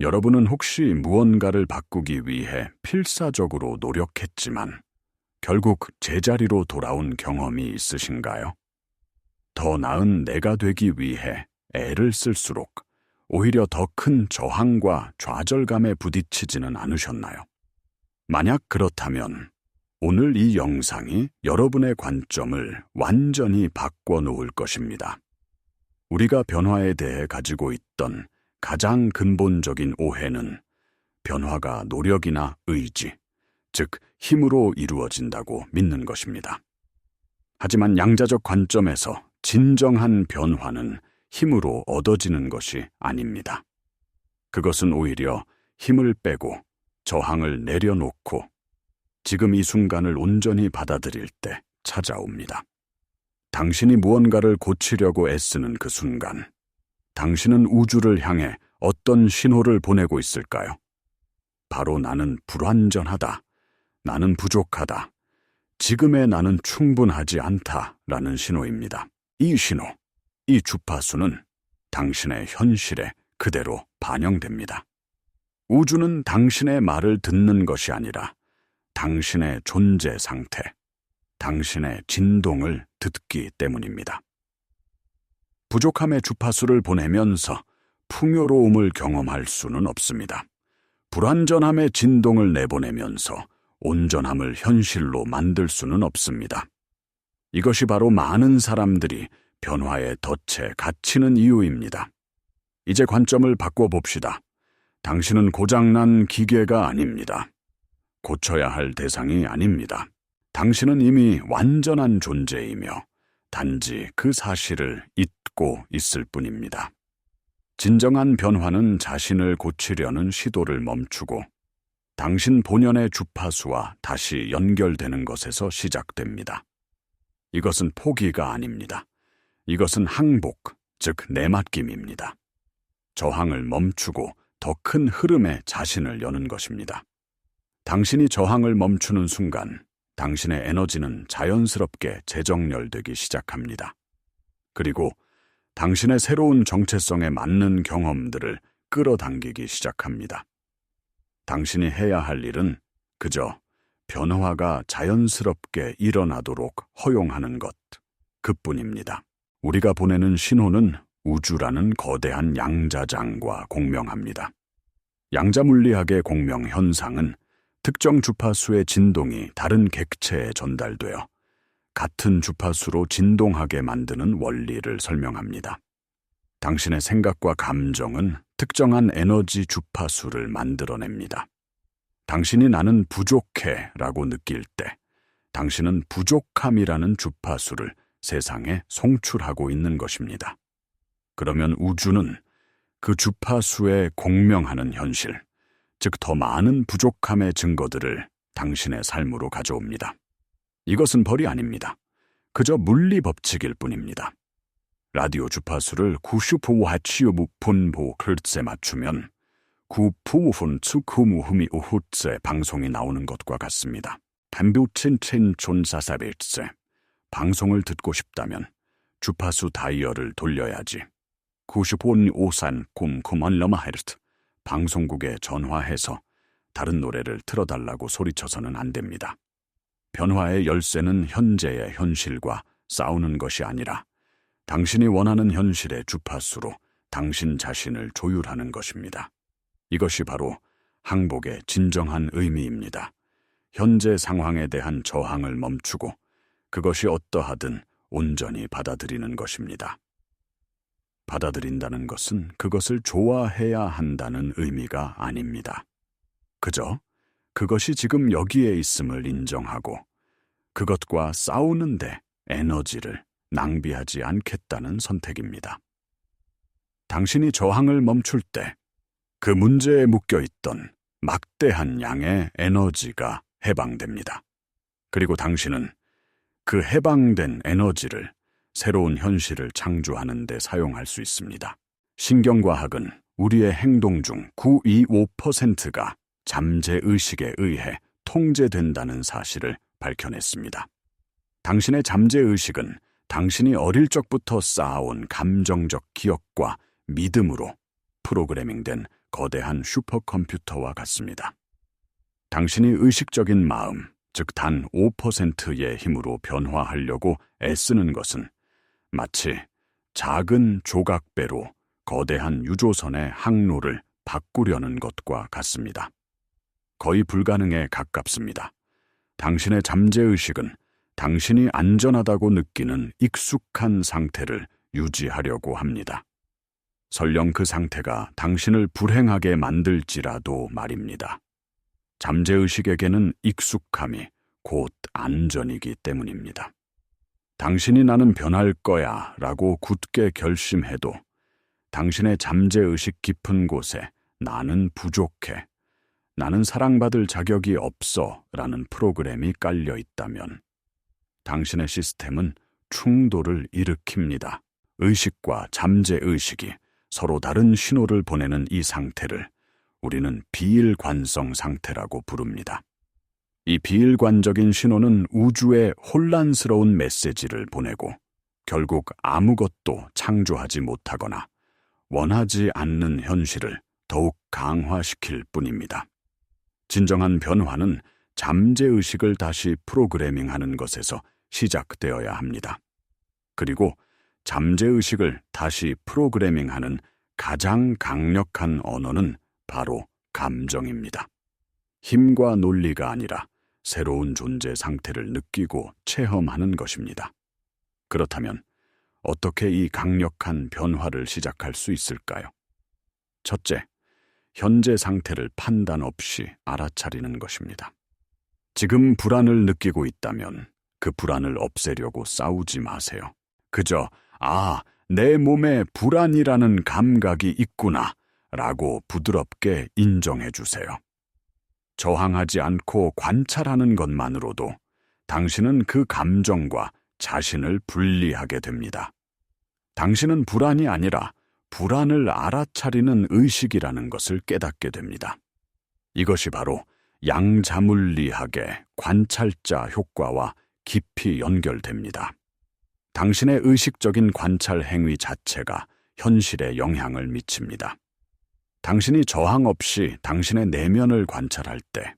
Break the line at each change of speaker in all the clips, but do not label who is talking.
여러분은 혹시 무언가를 바꾸기 위해 필사적으로 노력했지만 결국 제자리로 돌아온 경험이 있으신가요? 더 나은 내가 되기 위해 애를 쓸수록 오히려 더 큰 저항과 좌절감에 부딪히지는 않으셨나요? 만약 그렇다면 오늘 이 영상이 여러분의 관점을 완전히 바꿔 놓을 것입니다. 우리가 변화에 대해 가지고 있던 가장 근본적인 오해는 변화가 노력이나 의지, 즉 힘으로 이루어진다고 믿는 것입니다. 하지만 양자적 관점에서 진정한 변화는 힘으로 얻어지는 것이 아닙니다. 그것은 오히려 힘을 빼고 저항을 내려놓고 지금 이 순간을 온전히 받아들일 때 찾아옵니다. 당신이 무언가를 고치려고 애쓰는 그 순간, 당신은 우주를 향해 어떤 신호를 보내고 있을까요? 바로 나는 불완전하다. 나는 부족하다. 지금의 나는 충분하지 않다. 라는 신호입니다. 이 신호, 이 주파수는 당신의 현실에 그대로 반영됩니다. 우주는 당신의 말을 듣는 것이 아니라 당신의 존재 상태, 당신의 진동을 듣기 때문입니다. 부족함의 주파수를 보내면서 풍요로움을 경험할 수는 없습니다. 불완전함의 진동을 내보내면서 온전함을 현실로 만들 수는 없습니다. 이것이 바로 많은 사람들이 변화에 덫에 갇히는 이유입니다. 이제 관점을 바꿔봅시다. 당신은 고장난 기계가 아닙니다. 고쳐야 할 대상이 아닙니다. 당신은 이미 완전한 존재이며 단지 그 사실을 잊고 있을 뿐입니다. 진정한 변화는 자신을 고치려는 시도를 멈추고 당신 본연의 주파수와 다시 연결되는 것에서 시작됩니다. 이것은 포기가 아닙니다. 이것은 항복, 즉 내맡김입니다. 저항을 멈추고 더 큰 흐름에 자신을 여는 것입니다. 당신이 저항을 멈추는 순간 당신의 에너지는 자연스럽게 재정렬되기 시작합니다. 그리고 당신의 새로운 정체성에 맞는 경험들을 끌어당기기 시작합니다. 당신이 해야 할 일은 그저 변화가 자연스럽게 일어나도록 허용하는 것, 그뿐입니다. 우리가 보내는 신호는 우주라는 거대한 양자장과 공명합니다. 양자물리학의 공명 현상은 특정 주파수의 진동이 다른 객체에 전달되어 같은 주파수로 진동하게 만드는 원리를 설명합니다. 당신의 생각과 감정은 특정한 에너지 주파수를 만들어냅니다. 당신이 나는 부족해 라고 느낄 때 당신은 부족함이라는 주파수를 세상에 송출하고 있는 것입니다. 그러면 우주는 그 주파수에 공명하는 현실, 즉 더 많은 부족함의 증거들을 당신의 삶으로 가져옵니다. 이것은 벌이 아닙니다. 그저 물리 법칙일 뿐입니다. 라디오 주파수를 95.5분 클츠에 맞추면 9분 추쿠무흠이 우후츠의 방송이 나오는 것과 같습니다. 반뷰친친 존사사빌츠 방송을 듣고 싶다면 주파수 다이얼을 돌려야지. 95분 오산 쿰쿰한 러마헤르트 방송국에 전화해서 다른 노래를 틀어달라고 소리쳐서는 안 됩니다. 변화의 열쇠는 현재의 현실과 싸우는 것이 아니라 당신이 원하는 현실의 주파수로 당신 자신을 조율하는 것입니다. 이것이 바로 항복의 진정한 의미입니다. 현재 상황에 대한 저항을 멈추고 그것이 어떠하든 온전히 받아들이는 것입니다. 받아들인다는 것은 그것을 좋아해야 한다는 의미가 아닙니다. 그저 그것이 지금 여기에 있음을 인정하고 그것과 싸우는데 에너지를 낭비하지 않겠다는 선택입니다. 당신이 저항을 멈출 때 그 문제에 묶여 있던 막대한 양의 에너지가 해방됩니다. 그리고 당신은 그 해방된 에너지를 새로운 현실을 창조하는 데 사용할 수 있습니다. 신경과학은 우리의 행동 중 925%가 잠재의식에 의해 통제된다는 사실을 밝혀냈습니다. 당신의 잠재의식은 당신이 어릴 적부터 쌓아온 감정적 기억과 믿음으로 프로그래밍된 거대한 슈퍼컴퓨터와 같습니다. 당신이 의식적인 마음, 즉 단 5%의 힘으로 변화하려고 애쓰는 것은 마치 작은 조각배로 거대한 유조선의 항로를 바꾸려는 것과 같습니다. 거의 불가능에 가깝습니다. 당신의 잠재의식은 당신이 안전하다고 느끼는 익숙한 상태를 유지하려고 합니다. 설령 그 상태가 당신을 불행하게 만들지라도 말입니다. 잠재의식에게는 익숙함이 곧 안전이기 때문입니다. 당신이 나는 변할 거야 라고 굳게 결심해도 당신의 잠재의식 깊은 곳에 나는 부족해, 나는 사랑받을 자격이 없어 라는 프로그램이 깔려 있다면 당신의 시스템은 충돌을 일으킵니다. 의식과 잠재의식이 서로 다른 신호를 보내는 이 상태를 우리는 비일관성 상태라고 부릅니다. 이 비일관적인 신호는 우주에 혼란스러운 메시지를 보내고 결국 아무것도 창조하지 못하거나 원하지 않는 현실을 더욱 강화시킬 뿐입니다. 진정한 변화는 잠재의식을 다시 프로그래밍하는 것에서 시작되어야 합니다. 그리고 잠재의식을 다시 프로그래밍하는 가장 강력한 언어는 바로 감정입니다. 힘과 논리가 아니라 새로운 존재 상태를 느끼고 체험하는 것입니다. 그렇다면 어떻게 이 강력한 변화를 시작할 수 있을까요? 첫째, 현재 상태를 판단 없이 알아차리는 것입니다. 지금 불안을 느끼고 있다면 그 불안을 없애려고 싸우지 마세요. 그저, 아, 내 몸에 불안이라는 감각이 있구나, 라고 부드럽게 인정해 주세요. 저항하지 않고 관찰하는 것만으로도 당신은 그 감정과 자신을 분리하게 됩니다. 당신은 불안이 아니라 불안을 알아차리는 의식이라는 것을 깨닫게 됩니다. 이것이 바로 양자물리학의 관찰자 효과와 깊이 연결됩니다. 당신의 의식적인 관찰 행위 자체가 현실에 영향을 미칩니다. 당신이 저항 없이 당신의 내면을 관찰할 때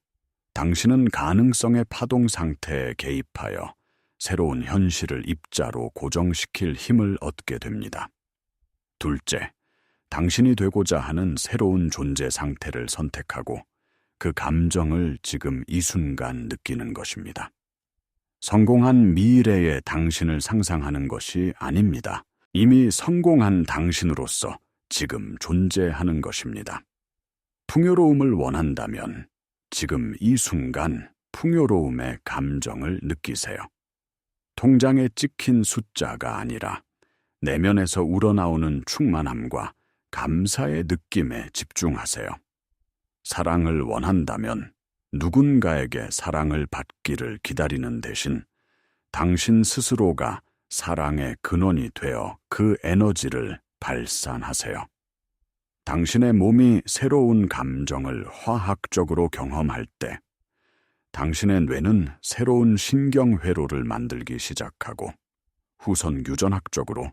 당신은 가능성의 파동 상태에 개입하여 새로운 현실을 입자로 고정시킬 힘을 얻게 됩니다. 둘째, 당신이 되고자 하는 새로운 존재 상태를 선택하고 그 감정을 지금 이 순간 느끼는 것입니다. 성공한 미래의 당신을 상상하는 것이 아닙니다. 이미 성공한 당신으로서 지금 존재하는 것입니다. 풍요로움을 원한다면 지금 이 순간 풍요로움의 감정을 느끼세요. 통장에 찍힌 숫자가 아니라 내면에서 우러나오는 충만함과 감사의 느낌에 집중하세요. 사랑을 원한다면 누군가에게 사랑을 받기를 기다리는 대신 당신 스스로가 사랑의 근원이 되어 그 에너지를 발산하세요. 당신의 몸이 새로운 감정을 화학적으로 경험할 때 당신의 뇌는 새로운 신경회로를 만들기 시작하고 후선 유전학적으로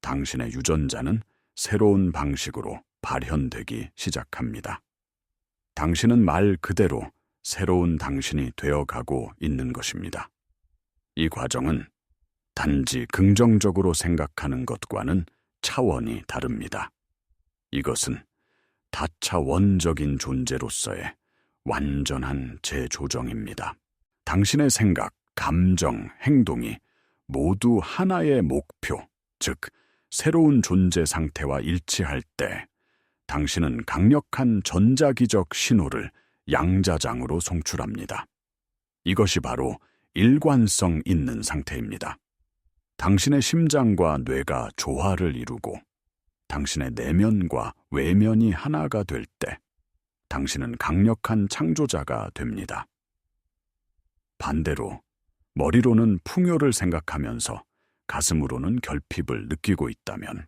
당신의 유전자는 새로운 방식으로 발현되기 시작합니다. 당신은 말 그대로 새로운 당신이 되어가고 있는 것입니다. 이 과정은 단지 긍정적으로 생각하는 것과는 차원이 다릅니다. 이것은 다차원적인 존재로서의 완전한 재조정입니다. 당신의 생각, 감정, 행동이 모두 하나의 목표, 즉, 새로운 존재 상태와 일치할 때 당신은 강력한 전자기적 신호를 양자장으로 송출합니다. 이것이 바로 일관성 있는 상태입니다. 당신의 심장과 뇌가 조화를 이루고 당신의 내면과 외면이 하나가 될 때 당신은 강력한 창조자가 됩니다. 반대로 머리로는 풍요를 생각하면서 가슴으로는 결핍을 느끼고 있다면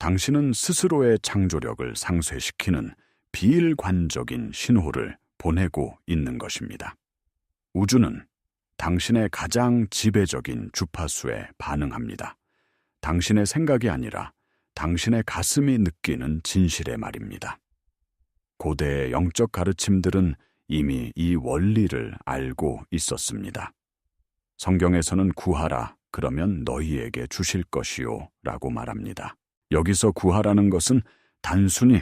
당신은 스스로의 창조력을 상쇄시키는 비일관적인 신호를 보내고 있는 것입니다. 우주는 당신의 가장 지배적인 주파수에 반응합니다. 당신의 생각이 아니라 당신의 가슴이 느끼는 진실의 말입니다. 고대의 영적 가르침들은 이미 이 원리를 알고 있었습니다. 성경에서는 구하라, 그러면 너희에게 주실 것이요. 라고 말합니다. 여기서 구하라는 것은 단순히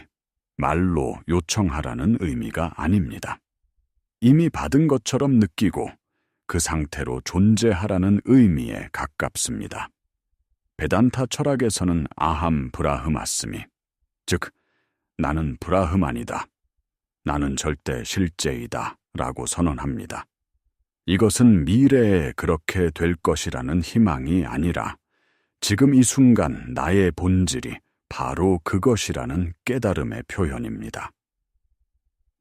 말로 요청하라는 의미가 아닙니다. 이미 받은 것처럼 느끼고 그 상태로 존재하라는 의미에 가깝습니다. 베단타 철학에서는 아함 브라흐마스미, 즉, 나는 브라흐만이다. 나는 절대 실제이다. 라고 선언합니다. 이것은 미래에 그렇게 될 것이라는 희망이 아니라 지금 이 순간 나의 본질이 바로 그것이라는 깨달음의 표현입니다.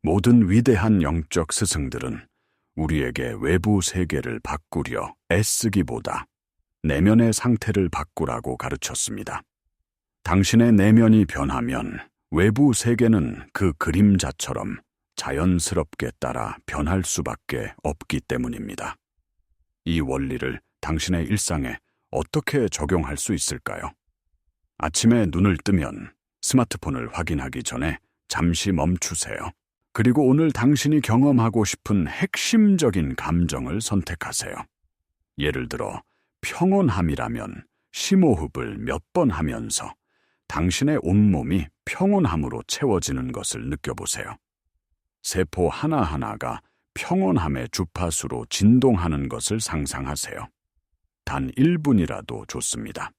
모든 위대한 영적 스승들은 우리에게 외부 세계를 바꾸려 애쓰기보다 내면의 상태를 바꾸라고 가르쳤습니다. 당신의 내면이 변하면 외부 세계는 그 그림자처럼 자연스럽게 따라 변할 수밖에 없기 때문입니다. 이 원리를 당신의 일상에 어떻게 적용할 수 있을까요? 아침에 눈을 뜨면 스마트폰을 확인하기 전에 잠시 멈추세요. 그리고 오늘 당신이 경험하고 싶은 핵심적인 감정을 선택하세요. 예를 들어, 평온함이라면 심호흡을 몇 번 하면서 당신의 온몸이 평온함으로 채워지는 것을 느껴보세요. 세포 하나하나가 평온함의 주파수로 진동하는 것을 상상하세요. 단 1분이라도 좋습니다.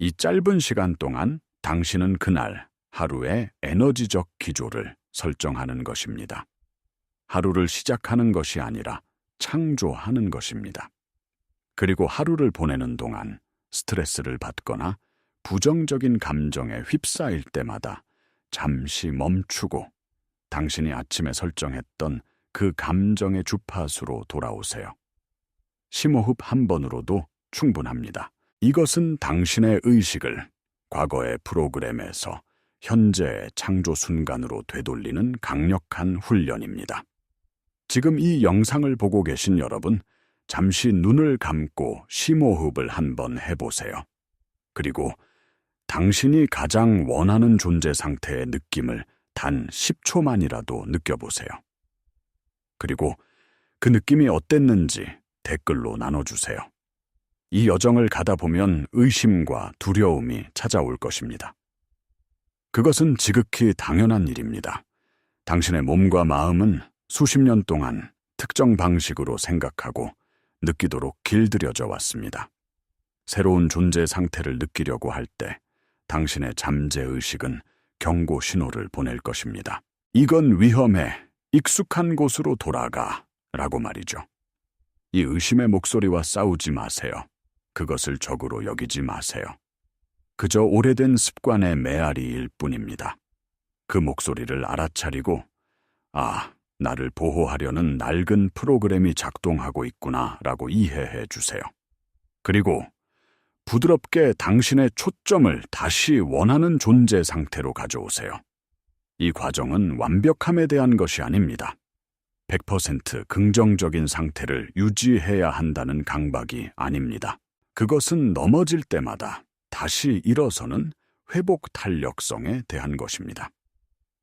이 짧은 시간 동안 당신은 그날 하루의 에너지적 기조를 설정하는 것입니다. 하루를 시작하는 것이 아니라 창조하는 것입니다. 그리고 하루를 보내는 동안 스트레스를 받거나 부정적인 감정에 휩싸일 때마다 잠시 멈추고 당신이 아침에 설정했던 그 감정의 주파수로 돌아오세요. 심호흡 한 번으로도 충분합니다. 이것은 당신의 의식을 과거의 프로그램에서 현재의 창조 순간으로 되돌리는 강력한 훈련입니다. 지금 이 영상을 보고 계신 여러분, 잠시 눈을 감고 심호흡을 한번 해보세요. 그리고 당신이 가장 원하는 존재 상태의 느낌을 단 10초만이라도 느껴보세요. 그리고 그 느낌이 어땠는지 댓글로 나눠주세요. 이 여정을 가다 보면 의심과 두려움이 찾아올 것입니다. 그것은 지극히 당연한 일입니다. 당신의 몸과 마음은 수십 년 동안 특정 방식으로 생각하고 느끼도록 길들여져 왔습니다. 새로운 존재 상태를 느끼려고 할 때 당신의 잠재의식은 경고 신호를 보낼 것입니다. 이건 위험해. 익숙한 곳으로 돌아가. 라고 말이죠. 이 의심의 목소리와 싸우지 마세요. 그것을 적으로 여기지 마세요. 그저 오래된 습관의 메아리일 뿐입니다. 그 목소리를 알아차리고, 아, 나를 보호하려는 낡은 프로그램이 작동하고 있구나 라고 이해해 주세요. 그리고 부드럽게 당신의 초점을 다시 원하는 존재 상태로 가져오세요. 이 과정은 완벽함에 대한 것이 아닙니다. 100% 긍정적인 상태를 유지해야 한다는 강박이 아닙니다. 그것은 넘어질 때마다 다시 일어서는 회복 탄력성에 대한 것입니다.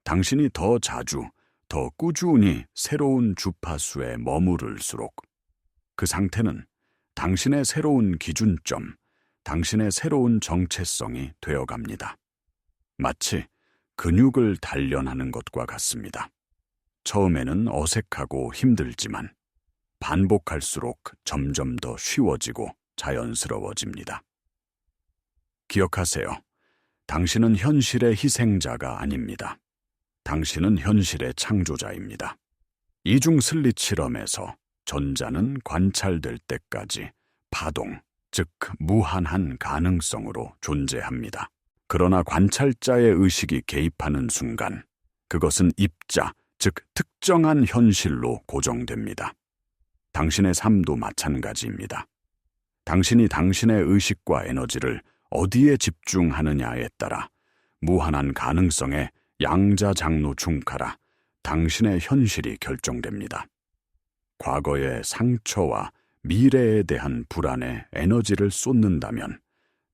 당신이 더 자주, 더 꾸준히 새로운 주파수에 머무를수록 그 상태는 당신의 새로운 기준점, 당신의 새로운 정체성이 되어갑니다. 마치 근육을 단련하는 것과 같습니다. 처음에는 어색하고 힘들지만 반복할수록 점점 더 쉬워지고 자연스러워집니다. 기억하세요. 당신은 현실의 희생자가 아닙니다. 당신은 현실의 창조자입니다. 이중 슬릿 실험에서 전자는 관찰될 때까지 파동, 즉 무한한 가능성으로 존재합니다. 그러나 관찰자의 의식이 개입하는 순간 그것은 입자, 즉 특정한 현실로 고정됩니다. 당신의 삶도 마찬가지입니다. 당신이 당신의 의식과 에너지를 어디에 집중하느냐에 따라 무한한 가능성의 양자 장로 중카라 당신의 현실이 결정됩니다. 과거의 상처와 미래에 대한 불안에 에너지를 쏟는다면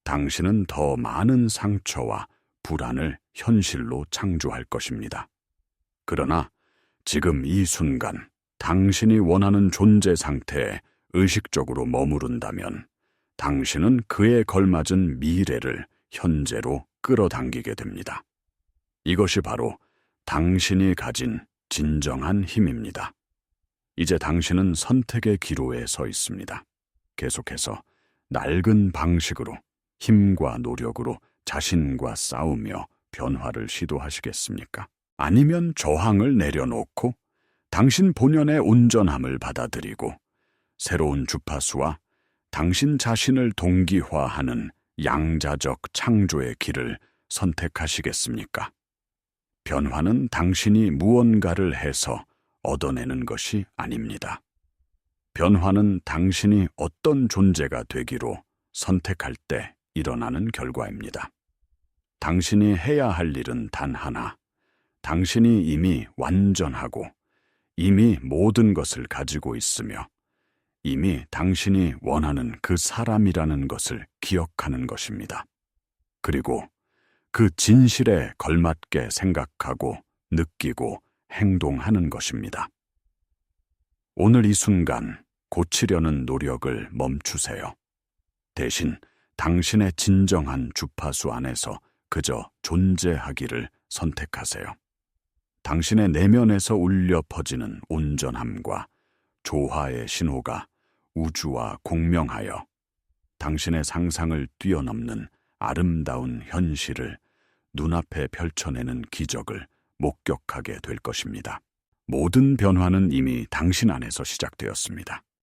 당신은 더 많은 상처와 불안을 현실로 창조할 것입니다. 그러나 지금 이 순간 당신이 원하는 존재 상태에 의식적으로 머무른다면 당신은 그에 걸맞은 미래를 현재로 끌어당기게 됩니다. 이것이 바로 당신이 가진 진정한 힘입니다. 이제 당신은 선택의 기로에 서 있습니다. 계속해서 낡은 방식으로 힘과 노력으로 자신과 싸우며 변화를 시도하시겠습니까? 아니면 저항을 내려놓고 당신 본연의 온전함을 받아들이고 새로운 주파수와 당신 자신을 동기화하는 양자적 창조의 길을 선택하시겠습니까? 변화는 당신이 무언가를 해서 얻어내는 것이 아닙니다. 변화는 당신이 어떤 존재가 되기로 선택할 때 일어나는 결과입니다. 당신이 해야 할 일은 단 하나. 당신이 이미 완전하고 이미 모든 것을 가지고 있으며 이미 당신이 원하는 그 사람이라는 것을 기억하는 것입니다. 그리고 그 진실에 걸맞게 생각하고 느끼고 행동하는 것입니다. 오늘 이 순간 고치려는 노력을 멈추세요. 대신 당신의 진정한 주파수 안에서 그저 존재하기를 선택하세요. 당신의 내면에서 울려 퍼지는 온전함과 조화의 신호가 우주와 공명하여 당신의 상상을 뛰어넘는 아름다운 현실을 눈앞에 펼쳐내는 기적을 목격하게 될 것입니다. 모든 변화는 이미 당신 안에서 시작되었습니다.